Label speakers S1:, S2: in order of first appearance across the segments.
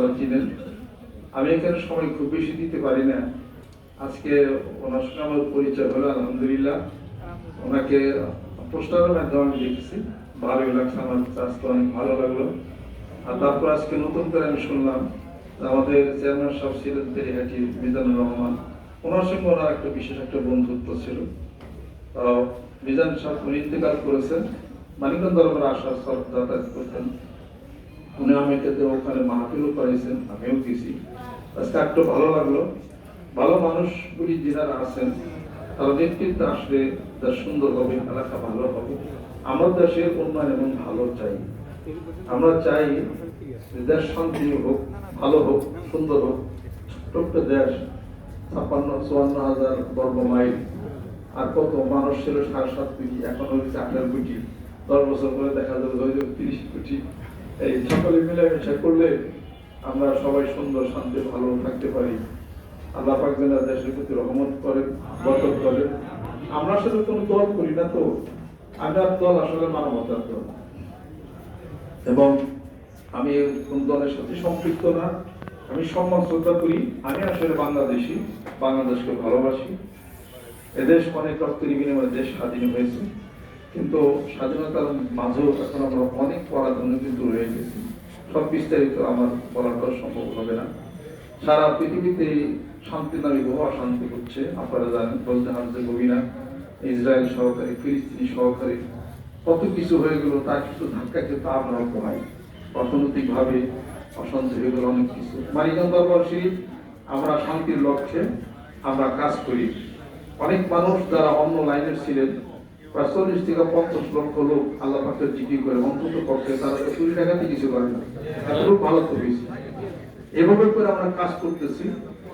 S1: আপনারা চিনেন আমি এখানে সময় খুব বেশি দিতে পারি না। আজকে ওনার সঙ্গে আমার পরিচয় হলো, আলহামদুলিল্লাহ। ওনাকে পোস্টারের মাধ্যমে আমি দেখেছি। ভালোই লাগছে, আমার আজকে অনেক ভালো লাগল। আর তারপর আজকে নতুন করে আমি শুনলাম আমাদের চেয়ারম্যান সাহেব ছিলেন তেরিহাটি মিজানুর রহমান। ওনার সঙ্গে ওনার একটা বিশেষ একটা বন্ধুত্ব ছিল। মিজান সাহেব উনি ইন্তেকাল করেছেন। মানিকগঞ্জ দরবার আসার সব যাতায়াত করতেন। উনি আমাকে ওখানে মাহফিলও করাইছেন আমিও গেছি। আজকে একটু ভালো লাগল। ভালো মানুষগুলি যারা আছেন, তারা নেতৃত্বে আসলে দেশ সুন্দর হবে এলাকা ভালো হবে। আমরা দেশের উন্নয়ন এবং ভালো চাই। আমরা চাই দেশ শান্তি হোক, ভালো হোক, সুন্দর হোক। ছোট্ট দেশ, ছাপ্পান্ন, চুয়ান্ন হাজার বর্গ মাইল। আর কত মানুষ ছিল সাড়ে সাত কোটি এখন হচ্ছে আঠারো কোটি দশ বছর পরে দেখা যাবে তিরিশ কোটি এই সকলে মিলেমিশে করলে আমরা সবাই সুন্দর, শান্তি, ভালো থাকতে পারি। আল্লাহ পাক যেন দেশের প্রতি রহমত করেন বরকত করেন আমরা আসলে কোনো দল করি না তো, আমরা দল আসলে মানবতার দল। এবং আমি কোন দলের সাথে সম্পৃক্ত না, আমি সম্মান শ্রদ্ধা করি, আমি আসলে বাংলাদেশি, বাংলাদেশকে ভালোবাসি। এদেশ অনেক রক্তের বিনিময়ে দেশ স্বাধীন হয়েছে। কিন্তু স্বাধীনতার মাঝেও এখন আমরা অনেক পরাধন্য কিন্তু রয়ে গেছি। সব বিস্তারিত আমার বলাটা সম্ভব হবে না। সারা পৃথিবীতে শান্তি নামে বহু অশান্তি হচ্ছে। আপনারা জানেন বলতে হারছে গভীরা ইসরায়েল সহকারী, ফিলিস্তিনি সহকারী, কত কিছু হয়ে গেল, তার কিছু ধাক্কা কিন্তু আপনারা পোহাই অর্থনৈতিক ভাবে অশান্তি হয়ে গেল অনেক কিছু। দরবার আমরা শান্তির লক্ষ্যে আমরা কাজ করি। অনেক মানুষ যারা অন্য লাইনের ছিলেন প্রায় চল্লিশ থেকে পঞ্চাশ লক্ষ লোক আল্লাহ পাকের জিকির করে, অন্তত পক্ষে তারা তো চুরি টাকাতে কিছু করে না। এতটুকু ভালো তো হয়েছে এভাবে করে আমরা কাজ করতেছি।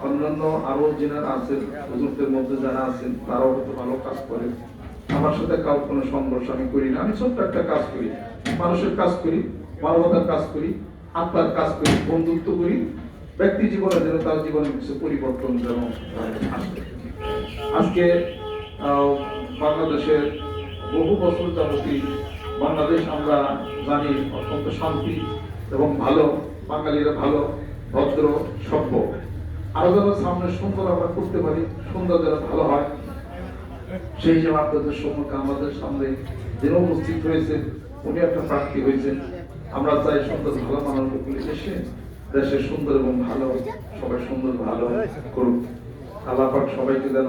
S1: অন্যান্য আরও যারা আছেন, হুজুরদের মধ্যে যারা আছেন, তারাও হয়তো ভালো কাজ করে। আমার সাথে কাউ কোনো সংঘর্ষ আমি করি না। আমি ছোট্ট একটা কাজ করি। মানুষের কাজ করি মানবতার কাজ করি, আত্মার কাজ করি, বন্ধুত্ব করি। ব্যক্তি জীবনে যেন তার জীবনে কিছু পরিবর্তন যেন আসে। আজকে বাংলাদেশের বহু বছর যাবতী বাংলাদেশ আমরা জানি অত্যন্ত শান্তি এবং ভালো, বাঙালিরা ভালো, ভদ্র, সভ্য। আরও যেন সামনে সুন্দর আমরা করতে পারি, সুন্দর যেন ভালো হয়। সেই হিসেবে আপনাদের সম্মুখে আমাদের সামনে যিনি উপস্থিত হয়েছেন, উনি একটা প্রার্থী হয়েছেন। আমরা চাই সুন্দর ভালো মানুষগুলি এসে দেশের সুন্দর এবং ভালো, সবাই সুন্দর ভালো করুক। আল্লাহ সবাইকে যেন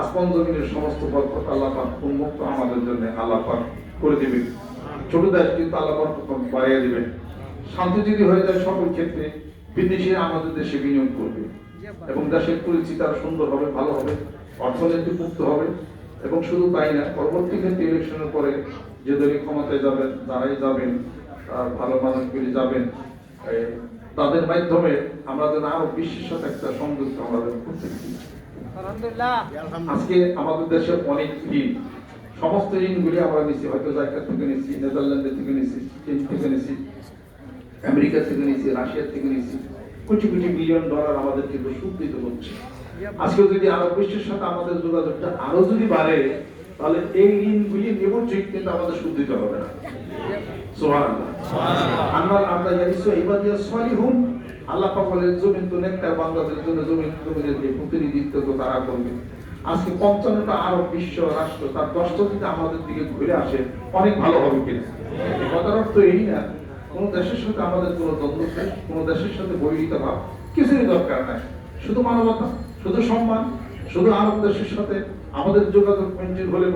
S1: আসমান জমিনের সমস্ত বরকত আল্লাপাক উন্মুক্ত আমাদের জন্য আল্লাহ পাক করে দিবে ছোট দেশ কিন্তু আল্লাহ বাড়িয়ে দিবে শান্তি যদি হয়ে যায় সকল ক্ষেত্রে বিদেশিরা আমাদের দেশে বিনিয়োগ করবে এবং দেশের পরিচিতি আরও সুন্দর হবে, ভালো হবে, অর্থনীতি মুক্ত হবে এবং শুধু তাই না, পরবর্তী ক্ষেত্রে ইলেকশনের পরে যে দলই ক্ষমতায় যাবেন, যারাই যাবেন আর ভালো মানুষগুলি যাবেন তাদের মাধ্যমে আমরা যেন আরও বিশ্বের সাথে একটা সংযুক্ত আমাদের করতে আজকে আমাদের দেশে অনেক ঋণ সমস্ত ঋণগুলি আমরা নিচ্ছি হয়তো জায়গা থেকে নিচ্ছি নেদারল্যান্ডের থেকে নিচ্ছি চীন থেকে নিচ্ছি আমেরিকা থেকে নিচ্ছি রাশিয়া থেকে নিচ্ছি কোটি কোটি বিলিয়ন ডলার আমাদের কিন্তু সুদ দিতে হচ্ছে আজকে যদি আরও বিশ্বের সাথে আমাদের যোগাযোগটা আরও যদি বাড়ে তাহলে এই ঋণগুলি নেব ঠিক কিন্তু আমাদের সুদ দিতে হবে না। সুবহানাল্লাহ। আমরা আমরা ইয়ারিসু ইবাদিয়াস সালিহুন আল্লাহ জমিন তো বান্দাদের জন্য জমিন যে প্রতিনিধিত্ব তো তারা করবে। আজকে পঞ্চান্নটা আরব বিশ্ব রাষ্ট্র তার দশটা আমাদের দিকে ঘুরে আসে, অনেক ভালো হবে কিনা? কথার অর্থ এই না, কোন দেশের সাথে আমাদের কোনো দ্বন্দ্ব নেই, কোন দেশের সাথে ভাব দরকার নাই। শুধু মানবতা, শুধু সম্মান, শুধু আরব দেশের সাথে আমাদের যোগাযোগ হলে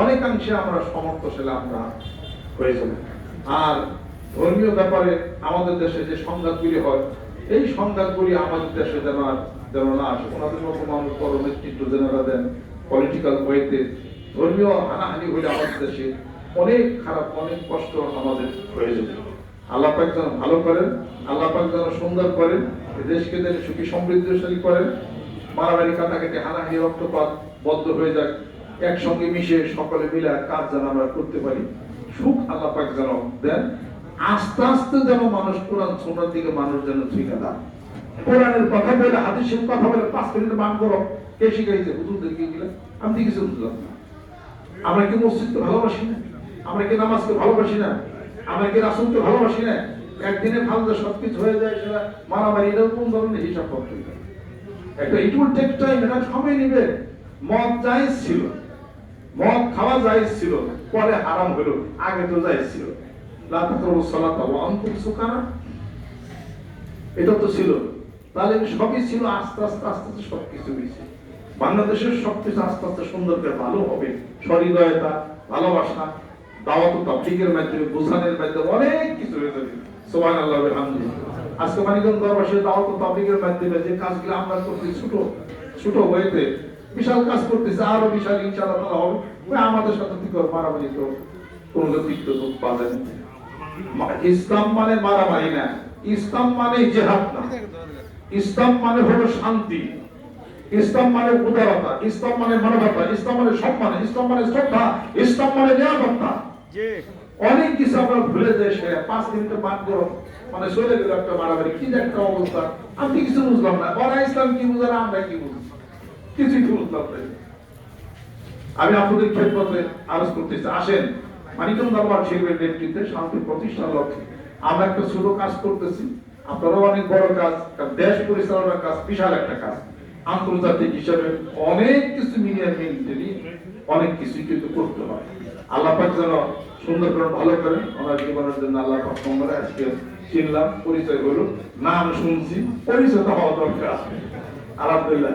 S1: অনেকাংশে আমরা সমর্থশীল আমরা হয়ে যাবে। আর ধর্মীয় ব্যাপারে আমাদের দেশে যে সংঘাতগুলি হয়, এই সংঘাতগুলি আমাদের দেশে যেন আর যেন না আসে। ওনাদের মতো মানুষ বড় নেতৃত্ব যেনারা দেন পলিটিক্যাল ওয়েতে ধর্মীয় হানাহানি হলে আমাদের দেশে অনেক খারাপ, অনেক কষ্ট আমাদের হয়ে যাবে। আল্লাহ পাক যেন ভালো করেন, আল্লাহ পাক যেন সুন্দর করেন দেশকে যেন সুখী, সমৃদ্ধশালী করেন। মারামারি কাটা কাটাকাটি, হানাহানি, রক্তপাত বদ্ধ হয়ে যাক, একসঙ্গে মিশে সকলে মিলে কাজ যেন আমরা করতে পারি। সুখ আল্লাহ পাক যেন দেন। আস্তে আস্তে যেন মানুষ কোরআন শোনার দিকে মানুষ যেন ঠিক দেয় কোরআনের কথা বলে, হাদিসের কথা বলে, পাঁচ মিনিট মান করো, কে শিখাইছে? হুজুরদেরকে গেলে আমি তো কিছু বুঝলাম না। আমরা কি মসজিদকে ভালোবাসি না? আমরা কি নামাজকে ভালোবাসি না? আমরা কি রাসুলকে ভালোবাসি না? একদিনে ফালতে সবকিছু হয়ে যায়, সেটা মারামারি এটা কোন ধরনের হিসাব করতে একটা ইট উইল টেক টাইম, এটা সময় নিবে। মদ জায়েজ ছিল। মদ খাওয়া জায়েজ ছিল পরে হারাম হলো, আগে তো জায়েজ ছিল এটা তো ছিল। তাহলে সবই ছিল আস্তে আস্তে আস্তে আস্তে হয়েছে বাংলাদেশের আস্তে আস্তে সুন্দর করে ভালো হবে। সহৃদয়তা, ভালোবাসা, দাওয়াত তাবলিগের মাধ্যমে, বোঝানোর মাধ্যমে অনেক কিছু হয়ে যাবে। সোহান আল্লাহ আজকে মানিকগঞ্জ দরবাসের দাওয়াত তাবলিগের মাধ্যমে যে কাজগুলো আমরা করতে ছোট ছোট হয়েছে, বিশাল কাজ করতেছে, আরও বিশাল ইনশাআল্লাহ হবে। আমাদের সাথে কি করে মারামারি তো কোন তিক্ত দুঃখ পাবেন ইসলাম মানে মারামারি না। ইসলাম মানে জেহাদ না। ইসলাম মানে হলো শান্তি। ইসলাম মানে উদারতা। ইসলাম মানে মানবতা। ইসলাম মানে সম্মান। ইসলাম মানে শ্রদ্ধা। ইসলাম মানে নিরাপত্তা। অনেক কিছু আমরা ভুলে যাই সে পাঁচ মিনিটে পাঠ করো। মানে চলে গেল একটা মারামারি। কি একটা অবস্থা। আমি কিছু বুঝলাম না। ওরা ইসলাম কি বুঝে না আমরা কি বুঝি? কিছুই বুঝলাম আমি আপনাদের ক্ষেত্রে আলোচ করতেছি আসেন। মানিকম দরবার নেতৃত্বে শান্তি প্রতিষ্ঠার লক্ষ্যে আমরা একটা ছোট কাজ করতেছি। আপনারাও অনেক বড় কাজ দেশ পরিচালনার কাজ বিশাল একটা কাজ। আন্তর্জাতিক হিসাবে অনেক কিছু মিলিয়ে মিলতে নিয়ে অনেক কিছু কিন্তু করতে হয়। আল্লাহ পাক যেন সুন্দর করে ভালো করেন ওনার জীবনের জন্য আল্লাহ পাক আজকে চিনলাম, পরিচয় হলো। নাম শুনছি, পরিচয় হওয়া দরকার। আলহামদুলিল্লাহ।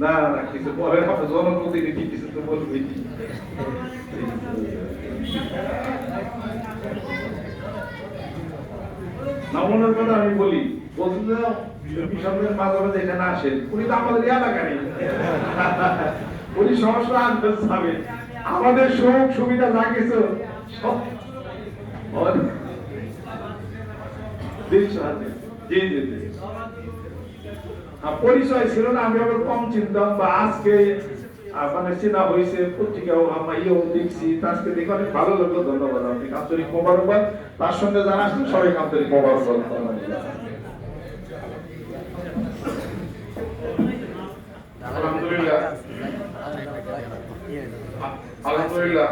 S1: না না কিছু পরে আপনি জনপ্রতিনিধি কিছু তো বলবেই নমুনার কথা আমি বলি বলছিল সামনের মাঝে মাঝে এখানে আসেন, উনি তো আমাদের এলাকা নেই। উনি সমস্যা আনতে যাবে আমাদের সুখ সুবিধা যা কিছু, সব জি জি জি পরিচয় ছিল না আমি আবার কম চিনতাম বা আজকে মানে চেনা হয়েছে পত্রিকাও আমরা ইয়েও দেখছি আজকে দেখে অনেক ভালো লাগল ধন্যবাদ আপনি আন্তরিক মোবারকবাদ। তার সঙ্গে যারা আসছেন সবাই আন্তরিক মোবারকবাদ আলহামদুলিল্লাহ। আলহামদুলিল্লাহ।